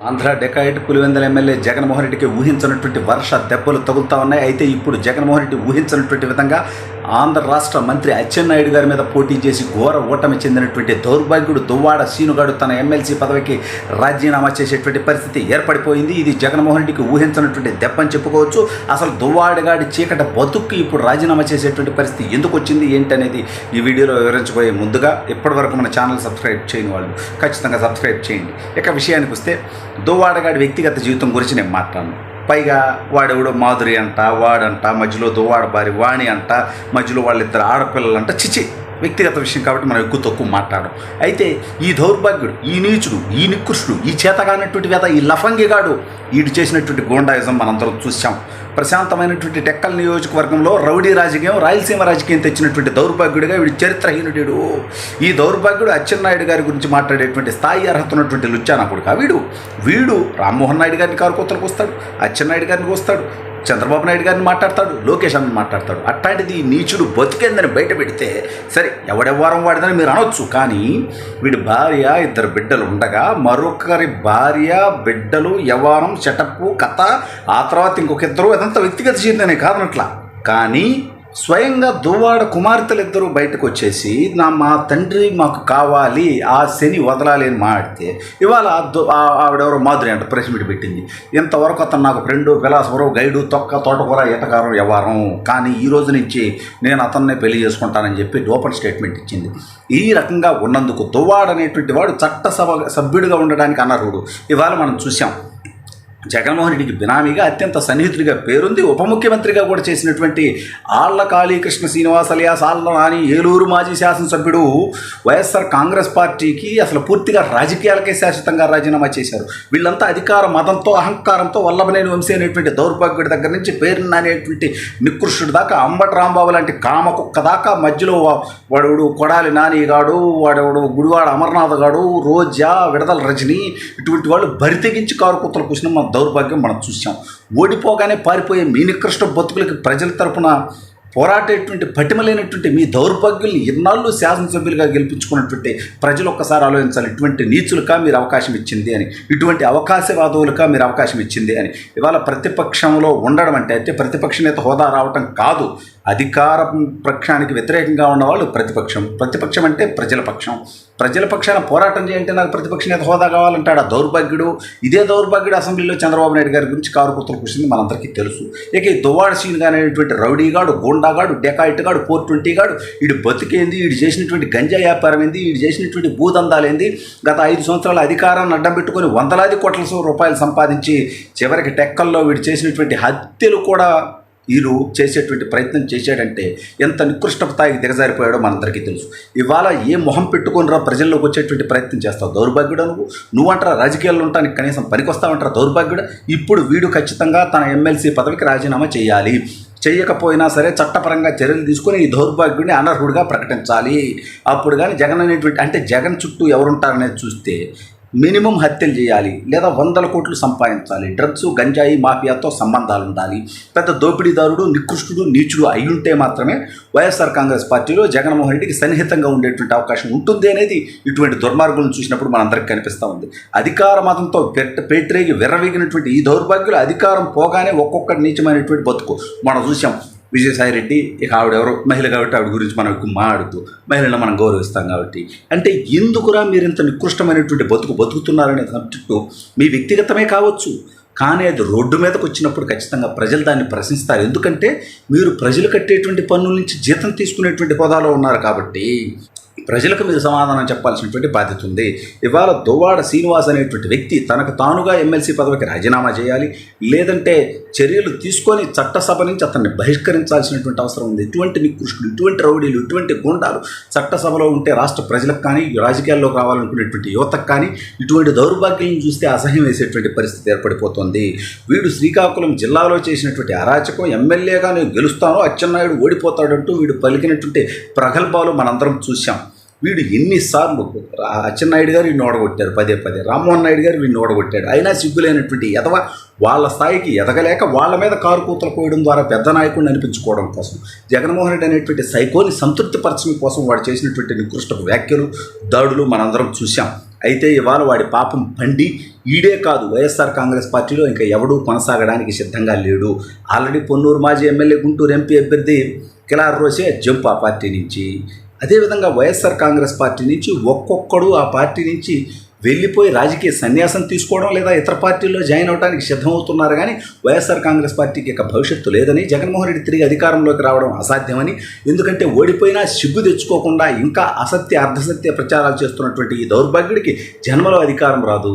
Andhra dacoit Pulivendula MLA Jaganmohan రెడ్డికి ఊహించినటువంటి వర్ష దెబ్బలు తగులుతా ఉన్నాయి. అయితే ఇప్పుడు జగన్మోహన్ రెడ్డి ఊహించినటువంటి విధంగా ఆంధ్ర రాష్ట్ర మంత్రి అచ్చెన్నాయుడు గారి మీద పోటీ చేసి ఘోర ఓటమి చెందినటువంటి దౌర్భాగ్యుడు దువ్వాడ సీనుగాడు తన ఎమ్మెల్సీ పదవికి రాజీనామా చేసేటువంటి పరిస్థితి ఏర్పడిపోయింది. ఇది జగన్మోహన్ రెడ్డికి ఊహించినటువంటి దెబ్బని చెప్పుకోవచ్చు. అసలు దువ్వాడగాడి చీకట బతుక్కి ఇప్పుడు రాజీనామా చేసేటువంటి పరిస్థితి ఎందుకు వచ్చింది? ఏంటి అనేది ఈ వీడియోలో వివరించబోయే ముందుగా ఇప్పటివరకు మన ఛానల్ సబ్స్క్రైబ్ చేయని వాళ్ళు ఖచ్చితంగా సబ్స్క్రైబ్ చేయండి. ఇక విషయానికి వస్తే దువ్వాడగాడి వ్యక్తిగత జీవితం గురించి నేను మాట్లాడను. పైగా వాడెవడో మాధురి అంట వాడంట మధ్యలో దువ్వాడ బారి వాణి అంట మధ్యలో వాళ్ళిద్దరు ఆడపిల్లలంట చిచి. వ్యక్తిగత విషయం కాబట్టి మనం ఎక్కువ తక్కువ మాట్లాడడం. అయితే ఈ దౌర్భాగ్యుడు ఈ నీచుడు ఈ నికృష్టుడు ఈ చేతగానటువంటి వేద ఈ లఫంగిగాడు వీడు చేసినటువంటి గోండాయిజం మనందరం చూసాం ప్రశాంతమైనటువంటి టెక్కల్ నియోజకవర్గంలో రౌడీ రాజకీయం రాయలసీమ రాజకీయం తెచ్చినటువంటి దౌర్భాగ్యుడిగా వీడు చరిత్రహీనుడు ఈ దౌర్భాగ్యుడు అచ్చెన్నాయుడు గారి గురించి మాట్లాడేటువంటి స్థాయి అర్హత ఉన్నటువంటి లుచ్చానా కొడుకు వీడు. వీడు రామ్మోహన్ నాయుడు గారిని కారుకోతలకు వస్తాడు అచ్చెన్నాయుడు గారిని వస్తాడు చంద్రబాబు నాయుడు గారిని మాట్లాడతాడు లోకేష్ అని మాట్లాడతాడు. అట్లాంటిది నీచుడు బతికేందని బయట పెడితే సరే ఎవడెవ్వరం వాడిదని మీరు అనొచ్చు కానీ వీడి భార్య ఇద్దరు బిడ్డలు ఉండగా మరొకరి భార్య బిడ్డలు వ్యవహారం సెటప్ కథ ఆ తర్వాత ఇంకొక ఇద్దరు అదంతా వ్యక్తిగత జీవితమే కాదనట్లా కానీ స్వయంగా దువ్వాడ కుమార్తెలిద్దరూ బయటకు వచ్చేసి నా మా తండ్రి మాకు కావాలి ఆ శని వదలాలి అని మాట్లాడితే ఇవాళ ఆ- ఆవిడెవరో మాధురి అంట ప్రెస్ మీట్ పెట్టింది. ఇంతవరకు అతను నాకు ఫ్రెండు విలాసవరం గైడు తొక్క తోటకూర ఈతకారం వ్యవహారం కానీ ఈ రోజు నుంచి నేను అతన్నే పెళ్ళి చేసుకుంటానని చెప్పి ఓపెన్ స్టేట్మెంట్ ఇచ్చింది. ఈ రకంగా ఉన్నందుకు దువ్వాడ అనేటువంటి వాడు చట్టసభ సభ్యుడిగా ఉండడానికి అనర్హుడు. ఇవాళ మనం చూసాం జగన్మోహన్ రెడ్డికి బినామీగా అత్యంత సన్నిహితుడిగా పేరుంది ఉప ముఖ్యమంత్రిగా కూడా చేసినటువంటి ఆళ్ళ కాళీకృష్ణ శ్రీనివాస్ అలియాస్ ఆళ్ళ నాని ఏలూరు మాజీ శాసనసభ్యుడు వైఎస్ఆర్ కాంగ్రెస్ పార్టీకి అసలు పూర్తిగా రాజకీయాలకే శాశ్వతంగా రాజీనామా చేశారు. వీళ్ళంతా అధికార మతంతో అహంకారంతో వల్లభనేని వంశీ అనేటువంటి దౌర్భాగ్యుడి దగ్గర నుంచి పేరున్న అనేటువంటి నికృష్టుడు దాకా అంబటి రాంబాబు లాంటి కామ కుక్క దాకా మధ్యలో వా- వాడెవడు? కొడాలి నానిగాడు వాడు గుడివాడ అమర్నాథ్ గాడు రోజా విడదల రజని ఇటువంటి వాళ్ళు బరితెగించి కారు కుత్తలు కూసిన దౌర్భాగ్యం మనం చూసాం ఓడిపోగానే పారిపోయే మీ నికృష్ట బతుకులకి ప్రజల తరపున పోరాటేటువంటి పటిమలైనటువంటి మీ దౌర్భాగ్యుల్ని ఇన్నాళ్ళు శాసనసభ్యులుగా గెలిపించుకున్నటువంటి ప్రజలు ఒక్కసారి ఆలోచించాలి. ఇటువంటి నీచులుగా మీరు అవకాశం ఇచ్చింది అని ఇటువంటి అవకాశవాదులుగా మీరు అవకాశం ఇచ్చింది అని. ఇవాళ ప్రతిపక్షంలో ఉండడం అంటే అయితే ప్రతిపక్ష నేత హోదా రావటం కాదు. అధికార పక్షానికి వ్యతిరేకంగా ఉన్నవాళ్ళు ప్రతిపక్షం. ప్రతిపక్షం అంటే ప్రజల పక్షం. ప్రజల పక్షాన పోరాటం చేయంటే నాకు ప్రతిపక్ష నేత హోదా కావాలంటాడు? ఆ దౌర్భాగ్యుడు. ఇదే దౌర్భాగ్యుడు అసెంబ్లీలో చంద్రబాబు నాయుడు గారి గురించి కారు కుత్తలు కూర్చుంది మనందరికీ తెలుసు. ఇక ఈ దువ్వాడ సీన్ అనేటువంటి రౌడీగాడు గోండాగాడు డెకాయిట్గాడు ఫోర్ ట్వంటీగాడు వీడు బతికేంది వీడు చేసినటువంటి గంజా వ్యాపారం ఏంది వీడు చేసినటువంటి భూదందాలేంది గత ఐదు సంవత్సరాల అధికారాన్ని అడ్డం పెట్టుకొని వందలాది కోట్ల రూపాయలు సంపాదించి చివరికి టెక్కల్లో వీడు చేసినటువంటి హత్యలు కూడా వీళ్ళు చేసేటువంటి ప్రయత్నం చేశాడంటే ఎంత నికృష్ట స్థాయికి దిగజారిపోయాడో మనందరికీ తెలుసు. ఇవాళ ఏ మొహం పెట్టుకొని రా ప్రజల్లోకి వచ్చేటువంటి ప్రయత్నం చేస్తావు? దౌర్భాగ్యుడు నువ్వు? నువ్వంటారా రాజకీయాల్లో ఉంటానికి కనీసం పనికొస్తావంటారా దౌర్భాగ్యుడు? ఇప్పుడు వీడు ఖచ్చితంగా తన ఎమ్మెల్సీ పదవికి రాజీనామా చేయాలి. చేయకపోయినా సరే చట్టపరంగా చర్యలు తీసుకొని ఈ దౌర్భాగ్యుడిని అనర్హుడిగా ప్రకటించాలి. అప్పుడు కానీ జగన్ అనేటువంటి అంటే జగన్ చుట్టూ ఎవరుంటారనేది చూస్తే మినిమం హత్యలు చేయాలి లేదా వందల కోట్లు సంపాదించాలి. డ్రగ్స్ గంజాయి మాఫియాతో సంబంధాలు ఉండాలి. పెద్ద దోపిడీదారుడు నికృష్టుడు నీచుడు అయ్యుంటే మాత్రమే వైఎస్ఆర్ కాంగ్రెస్ పార్టీలో జగన్మోహన్ రెడ్డికి సన్నిహితంగా ఉండేటువంటి అవకాశం ఉంటుంది అనేది ఇటువంటి దుర్మార్గులను చూసినప్పుడు మనందరికీ కనిపిస్తూ ఉంది. అధికార మతంతో పెట్ట పేట్రేగి విర్రవీగినటువంటి ఈ దౌర్భాగ్యులు అధికారం పోగానే ఒక్కొక్కటి నీచమైనటువంటి బతుకు. మనం చూసాం విజయసాయి రెడ్డి ఇక ఆవిడెవరో మహిళ కాబట్టి ఆవిడ గురించి మనం ఎక్కువ మాట్లాడుతూ మహిళలను మనం గౌరవిస్తాం కాబట్టి. అంటే ఎందుకురా మీరు ఇంత నికృష్టమైనటువంటి బతుకు బతుకుతున్నారనే సబ్జెక్టు మీ వ్యక్తిగతమే కావచ్చు. కానీ అది రోడ్డు మీదకి వచ్చినప్పుడు ఖచ్చితంగా ప్రజలు దాన్ని ప్రశ్నిస్తారు. ఎందుకంటే మీరు ప్రజలు కట్టేటువంటి పన్నుల నుంచి జీతం తీసుకునేటువంటి హోదాలో ఉన్నారు కాబట్టి ప్రజలకు మీరు సమాధానం చెప్పాల్సినటువంటి బాధ్యత ఉంది. ఇవాళ దువ్వాడ శ్రీనివాస్ అనేటువంటి వ్యక్తి తనకు తానుగా ఎమ్మెల్సీ పదవికి రాజీనామా చేయాలి లేదంటే చర్యలు తీసుకొని చట్టసభ నుంచి అతన్ని బహిష్కరించాల్సినటువంటి అవసరం ఉంది. ఇటువంటి నికృష్టులు ఇటువంటి రౌడీలు ఇటువంటి గుండాలు చట్టసభలో ఉంటే రాష్ట్ర ప్రజలకు కానీ రాజకీయాల్లోకి రావాలనుకునేటువంటి యువతకు కానీ ఇటువంటి దౌర్భాగ్యం చూస్తే అసహ్యం వేసేటువంటి పరిస్థితి ఏర్పడిపోతుంది. వీడు శ్రీకాకుళం జిల్లాలో చేసినటువంటి అరాచకం ఎమ్మెల్యేగా నేను గెలుస్తాను అచ్చెన్నాయుడు ఓడిపోతాడంటూ వీడు పలికినటువంటి ప్రగల్భాలు మనందరం చూశాం. వీడు ఎన్నిసార్లు అచ్చెన్నాయుడు గారు వీడిని ఓడగొట్టారు పదే పదే. రామ్మోహన్ నాయుడు గారు వీడిని ఓడగొట్టాడు. అయినా సిగ్గులేనటువంటి ఎదవ వాళ్ళ స్థాయికి ఎదగలేక వాళ్ళ మీద కారు కూతలు పోయడం ద్వారా పెద్ద నాయకుడిని అనిపించుకోవడం కోసం జగన్మోహన్ రెడ్డి అనేటువంటి సైకోని సంతృప్తిపరచడం కోసం వాడు చేసినటువంటి నికృష్ట వ్యాఖ్యలు దాడులు మనందరం చూశాం. అయితే ఇవాళ వాడి పాపం పండి ఈడే కాదు వైఎస్ఆర్ కాంగ్రెస్ పార్టీలో ఇంకా ఎవడూ కొనసాగడానికి సిద్ధంగా లేడు. ఆల్రెడీ పొన్నూరు మాజీ ఎమ్మెల్యే గుంటూరు ఎంపీ అభ్యర్థి కిలార్ రోసే జంప్ ఆ పార్టీ నుంచి. అదేవిధంగా వైఎస్ఆర్ కాంగ్రెస్ పార్టీ నుంచి ఒక్కొక్కడు ఆ పార్టీ నుంచి వెళ్ళిపోయి రాజకీయ సన్యాసం తీసుకోవడం లేదా ఇతర పార్టీల్లో జాయిన్ అవడానికి సిద్ధమవుతున్నారు కానీ వైఎస్ఆర్ కాంగ్రెస్ పార్టీకి ఇక భవిష్యత్తు లేదని జగన్మోహన్ రెడ్డి తిరిగి అధికారంలోకి రావడం అసాధ్యమని ఎందుకంటే ఓడిపోయినా సిగ్గు తెచ్చుకోకుండా ఇంకా అసత్య అర్ధసత్య ప్రచారాలు చేస్తున్నటువంటి ఈ దౌర్భాగ్యుడికి జన్మలో అధికారం రాదు.